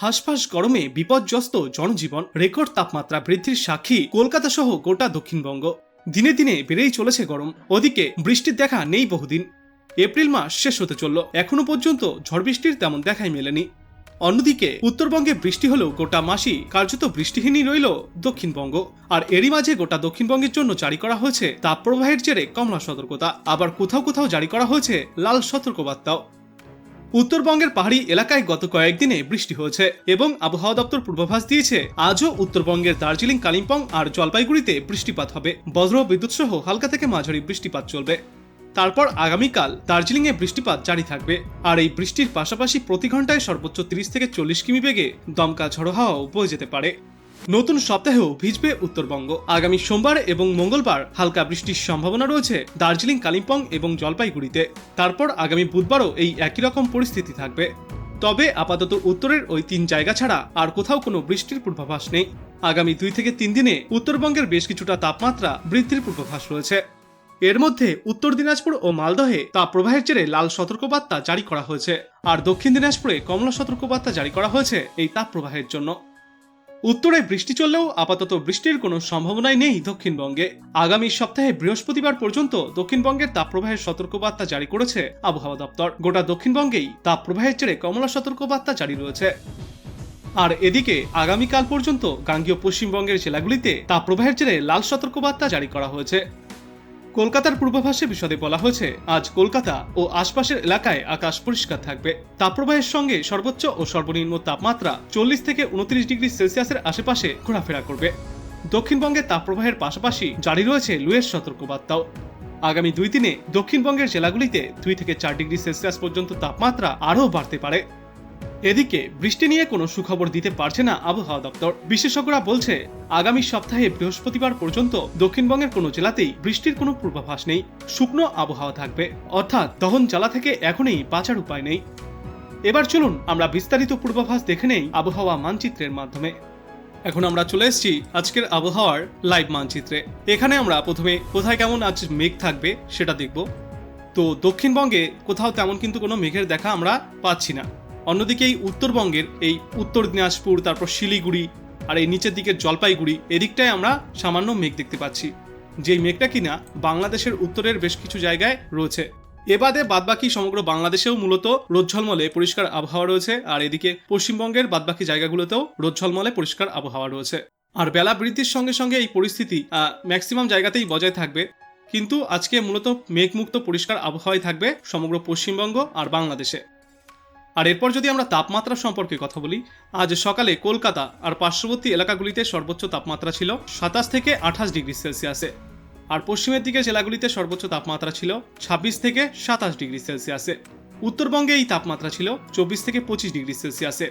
হাসফাস গরমে বিপর্যস্ত জনজীবন, রেকর্ড তাপমাত্রা বৃদ্ধির সাক্ষী কলকাতা সহ গোটা দক্ষিণবঙ্গ। দিনে দিনে বেড়েই চলেছে গরম। ওদিকে বৃষ্টির দেখা নেই বহুদিন। এপ্রিল মাস শেষ হতে চলল। এখনও পর্যন্ত ঝড় বৃষ্টির তেমন দেখাই মেলেনি। অন্যদিকে উত্তরবঙ্গে বৃষ্টি হলেও গোটা মাসি কার্যত বৃষ্টিহীনই রইল দক্ষিণবঙ্গ। আর এরই মাঝে গোটা দক্ষিণবঙ্গের জন্য জারি করা হয়েছে তাপপ্রবাহের জেরে কমলা সতর্কতা। আবার কোথাও কোথাও জারি করা হয়েছে লাল সতর্কবার্তাও। উত্তরবঙ্গের পাহাড়ি এলাকায় গত কয়েকদিনে বৃষ্টি হয়েছে এবং আবহাওয়া দপ্তর পূর্বাভাস দিয়েছে, আজও উত্তরবঙ্গের দার্জিলিং, কালিম্পং আর জলপাইগুড়িতে বৃষ্টিপাত হবে। বজ্র বিদ্যুৎ সহ হালকা থেকে মাঝারি বৃষ্টিপাত চলবে। তারপর আগামীকাল দার্জিলিংয়ে বৃষ্টিপাত জারি থাকবে। আর এই বৃষ্টির পাশাপাশি প্রতি ঘন্টায় সর্বোচ্চ তিরিশ থেকে চল্লিশ কিমি বেগে দমকা ঝড়ো হাওয়াও বয়ে যেতে পারে। নতুন সপ্তাহেও ভিজবে উত্তরবঙ্গ। আগামী সোমবার এবং মঙ্গলবার হালকা বৃষ্টির সম্ভাবনা রয়েছে দার্জিলিং, কালিম্পং এবং জলপাইগুড়িতে। তারপর আগামী বুধবারও এই একই রকম পরিস্থিতি থাকবে। তবে আপাতত উত্তরের ওই তিন জায়গা ছাড়া আর কোথাও কোনো বৃষ্টির পূর্বাভাস নেই। আগামী দুই থেকে তিন দিনে উত্তরবঙ্গের বেশ কিছুটা তাপমাত্রা বৃদ্ধির পূর্বাভাস রয়েছে। এর মধ্যে উত্তর দিনাজপুর ও মালদহে তাপপ্রবাহের জেরে লাল সতর্কবার্তা জারি করা হয়েছে। আর দক্ষিণ দিনাজপুরে কমলা সতর্কবার্তা জারি করা হয়েছে এই তাপপ্রবাহের জন্য। উত্তরে বৃষ্টি চললেও আপাতত বৃষ্টির কোনো সম্ভাবনাই নেই দক্ষিণবঙ্গে। আগামী সপ্তাহে বৃহস্পতিবার পর্যন্ত দক্ষিণবঙ্গের তাপপ্রবাহের সতর্কবার্তা জারি করেছে আবহাওয়া দপ্তর। গোটা দক্ষিণবঙ্গেই তাপপ্রবাহের জেরে কমলা সতর্কবার্তা জারি রয়েছে। আর এদিকে আগামীকাল পর্যন্ত গাঙ্গীয় পশ্চিমবঙ্গের জেলাগুলিতে তাপপ্রবাহের জেরে লাল সতর্কবার্তা জারি করা হয়েছে। কলকাতার পূর্বাভাসে বিশদে বলা হয়েছে, আজ কলকাতা ও আশপাশের এলাকায় আকাশ পরিষ্কার থাকবে। তাপপ্রবাহের সঙ্গে সর্বোচ্চ ও সর্বনিম্ন তাপমাত্রা চল্লিশ থেকে উনত্রিশ ডিগ্রি সেলসিয়াসের আশেপাশে ঘোরাফেরা করবে। দক্ষিণবঙ্গে তাপপ্রবাহের পাশাপাশি জারি রয়েছে লুয়ের সতর্কবার্তাও। আগামী দুই দিনে দক্ষিণবঙ্গের জেলাগুলিতে দুই থেকে চার ডিগ্রি সেলসিয়াস পর্যন্ত তাপমাত্রা আরও বাড়তে পারে। এদিকে বৃষ্টি নিয়ে কোনো সুখবর দিতে পারছে না আবহাওয়া দপ্তর। বিশেষজ্ঞরা বলছে, আগামী সপ্তাহে বৃহস্পতিবার পর্যন্ত দক্ষিণবঙ্গের কোনো জেলাতেই বৃষ্টির কোনো পূর্বাভাস নেই, শুকনো আবহাওয়া থাকবে। অর্থাৎ দহন জ্বালা থেকে এখনই বাঁচার উপায় নেই। এবার চলুন আমরা বিস্তারিত পূর্বাভাস দেখে নেই আবহাওয়া মানচিত্রের মাধ্যমে। এখন আমরা চলে এসেছি আজকের আবহাওয়ার লাইভ মানচিত্রে। এখানে আমরা প্রথমে কোথায় কেমন আজ মেঘ থাকবে সেটা দেখব। তো দক্ষিণবঙ্গে কোথাও তেমন কিন্তু কোনো মেঘের দেখা আমরা পাচ্ছি না। অন্যদিকে এই উত্তরবঙ্গের এই উত্তর দিনাজপুর, তারপর শিলিগুড়ি আর এই নিচের দিকের জলপাইগুড়ি, এদিকটায় আমরা সামান্য মেঘ দেখতে পাচ্ছি। যেই মেঘটা কিনা বাংলাদেশের উত্তরের বেশ কিছু জায়গায় রয়েছে। এবাদে বাদবাকি সমগ্র বাংলাদেশেও মূলত রোজ্ঝলমলে পরিষ্কার আবহাওয়া রয়েছে আর এদিকে পশ্চিমবঙ্গের বাদবাকি জায়গাগুলোতেও রোজ্ঝলমলে পরিষ্কার আবহাওয়া রয়েছে। আর বেলা বৃদ্ধির সঙ্গে সঙ্গে এই পরিস্থিতি ম্যাক্সিমাম জায়গাতেই বজায় থাকবে। কিন্তু আজকে মূলত মেঘমুক্ত পরিষ্কার আবহাওয়াই থাকবে সমগ্র পশ্চিমবঙ্গ আর বাংলাদেশে। আর এরপর যদি আমরা তাপমাত্রা সম্পর্কে কথা বলি, আজ সকালে কলকাতা আর পার্শ্ববর্তী এলাকাগুলিতে সর্বোচ্চ তাপমাত্রা ছিল সাতাশ থেকে আঠাশ ডিগ্রি সেলসিয়াসে। আর পশ্চিমের দিকে জেলাগুলিতে সর্বোচ্চ তাপমাত্রা ছিল ছাব্বিশ থেকে সাতাশ ডিগ্রি সেলসিয়াসে। উত্তরবঙ্গে এই তাপমাত্রা ছিল চব্বিশ থেকে পঁচিশ ডিগ্রি সেলসিয়াসে।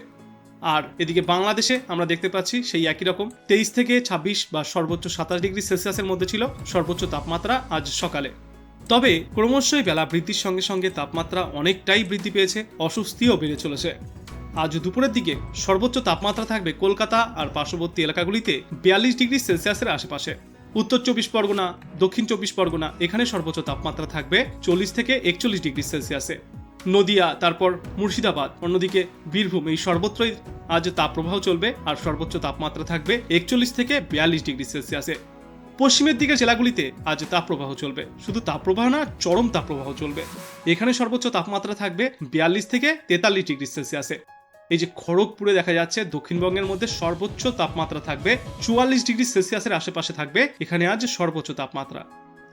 আর এদিকে বাংলাদেশে আমরা দেখতে পাচ্ছি সেই একই রকম, তেইশ থেকে ছাব্বিশ বা সর্বোচ্চ সাতাশ ডিগ্রি সেলসিয়াসের মধ্যে ছিল সর্বোচ্চ তাপমাত্রা আজ সকালে। তবে ক্রমশই বেলা বৃদ্ধির সঙ্গে সঙ্গে তাপমাত্রা অনেকটাই বৃদ্ধি পেয়েছে, অস্বস্তিও বেড়ে চলেছে। আজ দুপুরের দিকে সর্বোচ্চ তাপমাত্রা থাকবে কলকাতা আর পার্শ্ববর্তী এলাকাগুলিতে বিয়াল্লিশ ডিগ্রি সেলসিয়াসের আশেপাশে। উত্তর চব্বিশ পরগনা, দক্ষিণ চব্বিশ পরগনা এখানে সর্বোচ্চ তাপমাত্রা থাকবে চল্লিশ থেকে একচল্লিশ ডিগ্রি সেলসিয়াসে। নদিয়া, তারপর মুর্শিদাবাদ, অন্যদিকে বীরভূম এই সর্বত্রই আজ তাপপ্রবাহ চলবে আর সর্বোচ্চ তাপমাত্রা থাকবে একচল্লিশ থেকে বিয়াল্লিশ ডিগ্রি সেলসিয়াসে। পশ্চিমের দিকের জেলাগুলিতে আজ তাপপ্রবাহ চলবে। শুধু তাপপ্রবাহ না, চরম তাপপ্রবাহ চলবে। এখানে সর্বোচ্চ তাপমাত্রা থাকবে বিয়াল্লিশ থেকে তেতাল্লিশ ডিগ্রি সেলসিয়াসে। এই যে খড়গপুরে দেখা যাচ্ছে, দক্ষিণবঙ্গের মধ্যে সর্বোচ্চ তাপমাত্রা থাকবে চুয়াল্লিশ ডিগ্রি সেলসিয়াসের আশেপাশে থাকবে এখানে আজ সর্বোচ্চ তাপমাত্রা।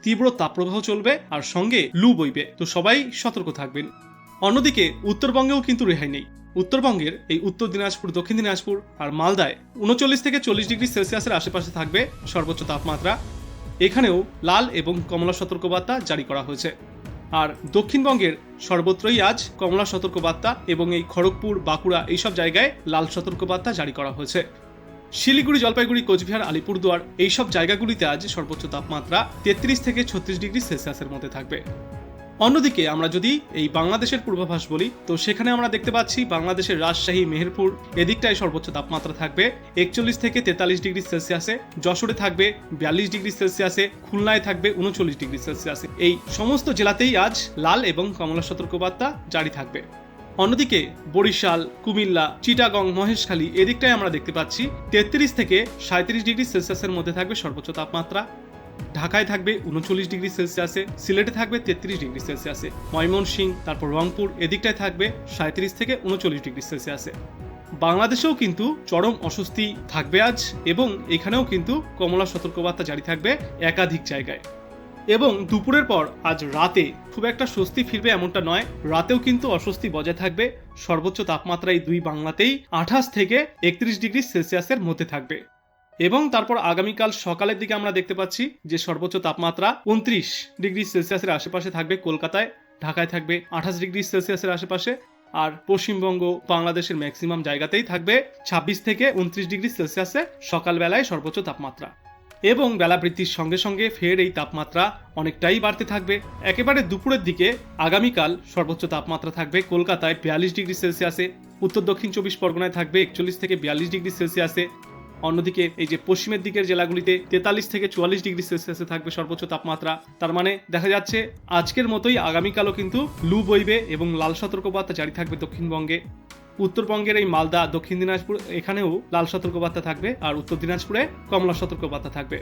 তীব্র তাপপ্রবাহ চলবে আর সঙ্গে লু বইবে, তো সবাই সতর্ক থাকবেন। অন্যদিকে উত্তরবঙ্গেও কিন্তু রেহাই নেই। উত্তরবঙ্গের এই উত্তর দিনাজপুর, দক্ষিণ দিনাজপুর আর মালদায় উনচল্লিশ থেকে চল্লিশ ডিগ্রি সেলসিয়াসের আশেপাশে থাকবে সর্বোচ্চ তাপমাত্রা। এখানেও লাল এবং কমলা সতর্কবার্তা জারি করা হয়েছে। আর দক্ষিণবঙ্গের সর্বত্রই আজ কমলা সতর্কবার্তা এবং এই খড়গপুর, বাঁকুড়া এইসব জায়গায় লাল সতর্কবার্তা জারি করা হয়েছে। শিলিগুড়ি, জলপাইগুড়ি, কোচবিহার, আলিপুরদুয়ার এইসব জায়গাগুলিতে আজ সর্বোচ্চ তাপমাত্রা তেত্রিশ থেকে ছত্রিশ ডিগ্রি সেলসিয়াসের মধ্যে থাকবে। অন্যদিকে আমরা যদি এই বাংলাদেশের পূর্বাভাস বলি, তো সেখানে আমরা দেখতে পাচ্ছি বাংলাদেশের রাজশাহী, মেহেরপুর এদিকটায় সর্বোচ্চ তাপমাত্রা থাকবে একচল্লিশ থেকে তেতাল্লিশ ডিগ্রি সেলসিয়াসে, যশোরে থাকবে বিয়াল্লিশ ডিগ্রি সেলসিয়াসে, খুলনায় থাকবে উনচল্লিশ ডিগ্রি সেলসিয়াসে। এই সমস্ত জেলাতেই আজ লাল এবং কমলা সতর্কবার্তা জারি থাকবে। অন্যদিকে বরিশাল, কুমিল্লা, চিটাগং, মহেশখালী এদিকটায় আমরা দেখতে পাচ্ছি তেত্রিশ থেকে সাঁত্রিশ ডিগ্রি সেলসিয়াসের মধ্যে থাকবে সর্বোচ্চ তাপমাত্রা। ঢাকায় থাকবে উনচল্লিশ ডিগ্রি সেলসিয়াসে, সিলেটে থাকবে তেত্রিশ ডিগ্রি সেলসিয়াসে ময়মনসিংহ তারপর রংপুর, এদিকটায় থাকবে সাঁত্রিশ থেকে উনচল্লিশ ডিগ্রি সেলসিয়াসে। বাংলাদেশেও কিন্তু চরম অস্বস্তি থাকবে আজ এবং এখানেও কিন্তু কমলা সতর্কবার্তা জারি থাকবে একাধিক জায়গায়। এবং দুপুরের পর আজ রাতে খুব একটা স্বস্তি ফিরবে এমনটা নয়, রাতেও কিন্তু অস্বস্তি বজায় থাকবে, সর্বোচ্চ তাপমাত্রা এই দুই, বাংলাতেই আঠাশ থেকে একত্রিশ ডিগ্রি সেলসিয়াসের মধ্যে থাকবে। এবং তারপর আগামীকাল সকালের দিকে আমরা দেখতে পাচ্ছি যে সর্বোচ্চ তাপমাত্রা উনত্রিশ ডিগ্রি সেলসিয়াসের আশেপাশে থাকবে কলকাতায়, ঢাকায় থাকবে আঠাশ ডিগ্রি সেলসিয়াসের আশেপাশে আর পশ্চিমবঙ্গ বাংলাদেশের ম্যাক্সিমাম জায়গাতেই থাকবে ছাব্বিশ থেকে উনত্রিশ ডিগ্রি সেলসিয়াসে সকালবেলায় সর্বোচ্চ তাপমাত্রা। এবং বেলা বৃদ্ধির সঙ্গে সঙ্গে ফের এই তাপমাত্রা অনেকটাই বাড়তে থাকবে। একেবারে দুপুরের দিকে আগামীকাল সর্বোচ্চ তাপমাত্রা থাকবে কলকাতায় বিয়াল্লিশ ডিগ্রি সেলসিয়াসে, উত্তর দক্ষিণ চব্বিশ পরগনায় থাকবে একচল্লিশ থেকে বিয়াল্লিশ ডিগ্রি সেলসিয়াসে অন্যদিকে এই যে পশ্চিমের দিকের জেলাগুলিতে তেতাল্লিশ থেকে চুয়াল্লিশ ডিগ্রি সেলসিয়াসে থাকবে সর্বোচ্চ তাপমাত্রা। তার মানে দেখা যাচ্ছে আজকের মতোই আগামীকালও কিন্তু লু বইবে এবং লাল সতর্কবার্তা জারি থাকবে দক্ষিণবঙ্গে। উত্তরবঙ্গের এই মালদা, দক্ষিণ দিনাজপুর এখানেও লাল সতর্কবার্তা থাকবে আর উত্তর দিনাজপুরে কমলা সতর্কবার্তা থাকবে।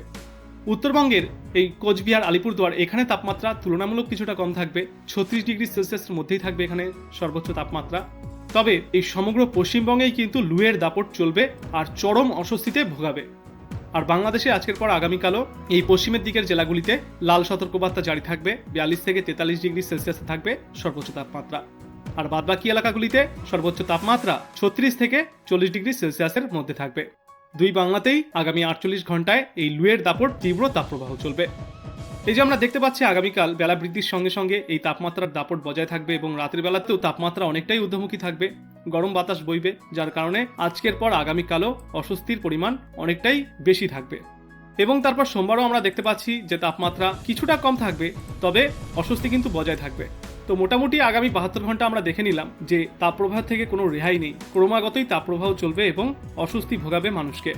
উত্তরবঙ্গের এই কোচবিহার, আলিপুরদুয়ার এখানে তাপমাত্রা তুলনামূলক কিছুটা কম থাকবে। ছত্রিশ ডিগ্রি সেলসিয়াসের মধ্যেই থাকবে এখানে সর্বোচ্চ তাপমাত্রা। তবে এই সমগ্র পশ্চিমবঙ্গেই কিন্তু লুয়ের দাপট চলবে আর চরম অস্বস্তিতে ভোগাবে। আর বাংলাদেশে আজকের পর আগামীকালও এই পশ্চিমের দিকের জেলাগুলিতে লাল সতর্কবার্তা জারি থাকবে, বিয়াল্লিশ থেকে তেতাল্লিশ ডিগ্রি সেলসিয়াসে থাকবে সর্বোচ্চ তাপমাত্রা। আর বাদবাকি এলাকাগুলিতে সর্বোচ্চ তাপমাত্রা ছত্রিশ থেকে চল্লিশ ডিগ্রি সেলসিয়াসের মধ্যে থাকবে। দুই বাংলাতেই আগামী আটচল্লিশ ঘন্টায় এই লুয়ের দাপট তীব্র তাপপ্রবাহ চলবে। এই যে আমরা দেখতে পাচ্ছি, আগামীকাল বেলা বৃদ্ধির সঙ্গে সঙ্গে এই তাপমাত্রার দাপট বজায় থাকবে এবং রাতের বেলাতেও তাপমাত্রা অনেকটাই ঊর্ধ্বমুখী থাকবে। গরম বাতাস বইবে, যার কারণে আজকের পর আগামীকালও অস্বস্তির পরিমাণ অনেকটাই বেশি থাকবে। এবং তারপর সোমবারও আমরা দেখতে পাচ্ছি যে তাপমাত্রা কিছুটা কম থাকবে, তবে অস্বস্তি কিন্তু বজায় থাকবে। তো মোটামুটি আগামী বাহাত্তর ঘণ্টা আমরা দেখে নিলাম যে তাপপ্রবাহ থেকে কোনো রেহাই নেই। ক্রমাগতই তাপপ্রবাহ চলবে এবং অস্বস্তি ভোগাবে মানুষকে।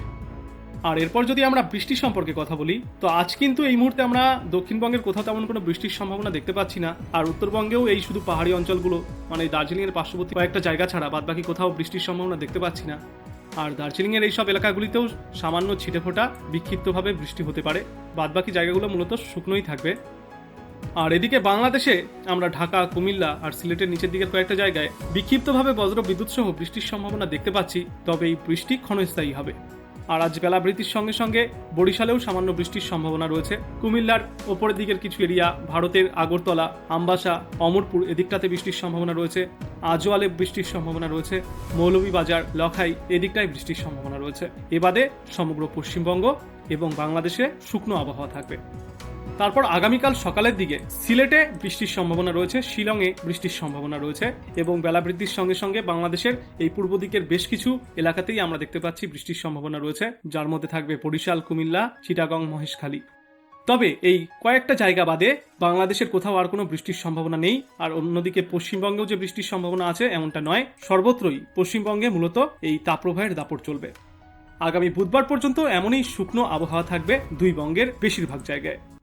আর এরপর যদি আমরা বৃষ্টি সম্পর্কে কথা বলি, তো আজ কিন্তু এই মুহূর্তে আমরা দক্ষিণবঙ্গের কোথাও তেমন কোনো বৃষ্টির সম্ভাবনা দেখতে পাচ্ছি না, আর উত্তরবঙ্গেও এই শুধু পাহাড়ি অঞ্চলগুলো মানে দার্জিলিংয়ের পার্শ্ববর্তী কয়েকটা জায়গা ছাড়া বাদবাকি কোথাও বৃষ্টির সম্ভাবনা দেখতে পাচ্ছি না। আর দার্জিলিংয়ের এইসব এলাকাগুলিতেও সামান্য ছিটেফোঁটা বিক্ষিপ্তভাবে বৃষ্টি হতে পারে, বাদবাকি জায়গাগুলো মূলত শুকনোই থাকবে। আর এদিকে বাংলাদেশে আমরা ঢাকা, কুমিল্লা আর সিলেটের নিচের দিকের কয়েকটা জায়গায় বিক্ষিপ্তভাবে বজ্র বিদ্যুৎ সহ বৃষ্টির সম্ভাবনা দেখতে পাচ্ছি, তবে এই বৃষ্টি ক্ষণস্থায়ী হবে। আর আজ বেলা বৃষ্টির সঙ্গে সঙ্গে বরিশালেও সামান্য বৃষ্টির সম্ভাবনা রয়েছে। কুমিল্লার ওপরের দিকের কিছু এরিয়া, ভারতের আগরতলা, আমবাসা, অমরপুর এদিকটাতে বৃষ্টির সম্ভাবনা রয়েছে। আজওয়ালে বৃষ্টির সম্ভাবনা রয়েছে। মৌলভীবাজার, লখাই এদিকটায় বৃষ্টির সম্ভাবনা রয়েছে। এবাদে সমগ্র পশ্চিমবঙ্গ এবং বাংলাদেশে শুকনো আবহাওয়া থাকবে। তারপর আগামীকাল সকালের দিকে সিলেটে বৃষ্টির সম্ভাবনা রয়েছে, শিলংয়ে বৃষ্টির সম্ভাবনা রয়েছে এবং বেলা বৃদ্ধির সঙ্গে সঙ্গে বাংলাদেশের এই পূর্ব দিকের বেশ কিছু এলাকাতেই আমরা দেখতে পাচ্ছি বৃষ্টির সম্ভাবনা রয়েছে। যার মধ্যে থাকবে বরিশাল, কুমিল্লা, চিটাগং, মহেশখালী। তবে এই কয়েকটা জায়গা বাদে বাংলাদেশের কোথাও আর কোনো বৃষ্টির সম্ভাবনা নেই। আর অন্যদিকে পশ্চিমবঙ্গেও যে বৃষ্টির সম্ভাবনা আছে এমনটা নয়, সর্বত্রই পশ্চিমবঙ্গে মূলত এই তাপপ্রবাহের দাপট চলবে। আগামী বুধবার পর্যন্ত এমনই শুকনো আবহাওয়া থাকবে দুই বঙ্গের বেশিরভাগ জায়গায়।